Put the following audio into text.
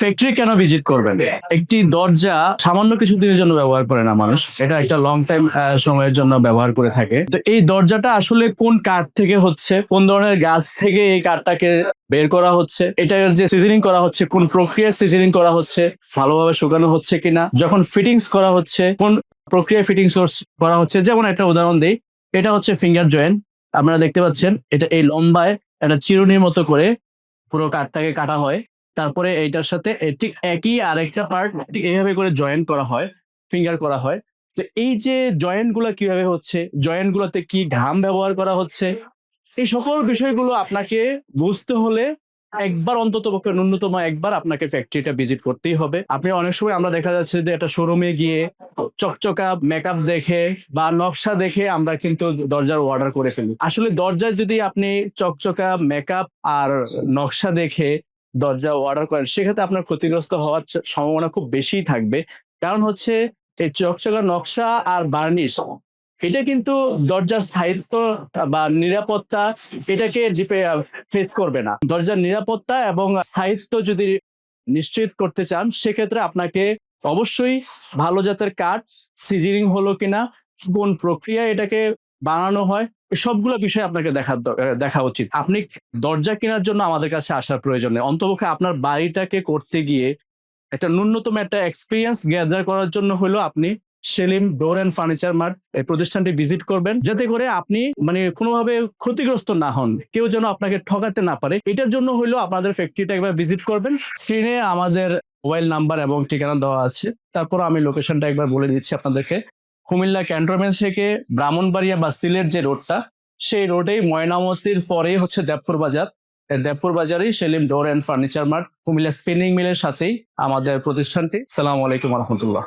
Factory কেন visit করবেন? একটি দরজা সামান্য কিছু দিনের জন্য ব্যবহার করে না মানুষ। এটা একটা লং টাইম সময়ের জন্য ব্যবহার করে থাকে। তো এই দরজাটা আসলে কোন কাঠ থেকে হচ্ছে? কোন ধরনের গাছ থেকে এই কাঠটাকে বের করা হচ্ছে? এটার যে সিজনিং করা হচ্ছে, কোন প্রক্রিয়ায় সিজনিং করা হচ্ছে, ভালোভাবে শুকানো হচ্ছে কিনা, যখন ফিটিংস করা হচ্ছে, কোন প্রক্রিয়ায় ফিটিংস করা হচ্ছে, যেমন একটা উদাহরণ দিই। এটা হচ্ছে ফিঙ্গার জয়েন্ট আপনারা দেখতে পাচ্ছেন, এটা এই লম্বায় একটা চিরুনির মতো করে পুরো কাঠটাকে কাটা হয়। তারপরে এইটার সাথে ঠিক একই আরেকটা পার্ট ঠিক এইভাবে করে জয়েন করা হয় ফিঙ্গার করা হয়। তো এই যে জয়েন্টগুলো কীভাবে হচ্ছে জয়েন্ট গুলোতে কি ঘাম ব্যবহার করা হচ্ছে, এই সকল বিষয়গুলো আপনাকে বুঝতে হলে একবার অন্তত পক্ষে ন্যূনতম একবার আপনাকে ফ্যাক্টরিটা ভিজিট করতেই হবে। আপনি অনেক সময় আমরা দেখা যাচ্ছে যে একটা শোরুমে গিয়ে চকচকা মেকআপ দেখে বা নকশা দেখে আমরা কিন্তু দরজার অর্ডার করে ফেলি। আসলে দরজায় যদি আপনি চকচকা মেকআপ আর নকশা দেখে দরজা অর্ডার করেন, সেক্ষেত্রে আপনার ক্ষতিগ্রস্ত হওয়ার সম্ভাবনা খুব বেশি থাকবে। কারণ হচ্ছে এই চকচকা নকশা আর বার্নিশ এটা কিন্তু দরজার স্থায়িত্ব বা নিরাপত্তা এটাকে জিপে ফেস করবে না। দরজার নিরাপত্তা এবং স্থায়িত্ব যদি নিশ্চিত করতে চান, সেক্ষেত্রে আপনাকে অবশ্যই ভালো জাতের কাঠ, সিজনিং হলো কিনা, কোন প্রক্রিয়া এটাকে বানানো হয় সবগুলো বিষয় আপনাকে দেখা দেখা উচিত। আপনি দরজা কেনার জন্য আমাদের কাছে আসার প্রয়োজন নেই। অন্তপক্ষে আপনার বাড়িটাকে করতে গিয়ে একটা ন্যূনতম একটা এক্সপিরিয়েন্স গ্যাদার করার জন্য হলো আপনি Selim door and furniture mart এই প্রতিষ্ঠানটি ভিজিট করবেন। যাতে করে আপনি মানে কোনোভাবে ক্ষতিগ্রস্ত না হন, কেউ যেন আপনাকে ঠকাতে না পারে। এটার জন্য হলো আপনাদের ফ্যাক্টরিটা একবার ভিজিট করবেন। স্ক্রিনে আমাদের মোবাইল নাম্বার এবং ঠিকানা দেওয়া আছে। তারপর আমি লোকেশনটা একবার বলে দিচ্ছি আপনাদেরকে। কুমিল্লা ক্যান্টনমেন্ট থেকে ব্রাহ্মণবাড়িয়া বা সিলেট যে রোডটা, সেই রোডেই ময়নামতির পরেই হচ্ছে দেবপুর বাজার। দেবপুর বাজারেই Selim door and furniture mart, Comilla spinning মিলের সাথেই আমাদের প্রতিষ্ঠানটি। সালাম আলাইকুম রহমতুল্লাহ।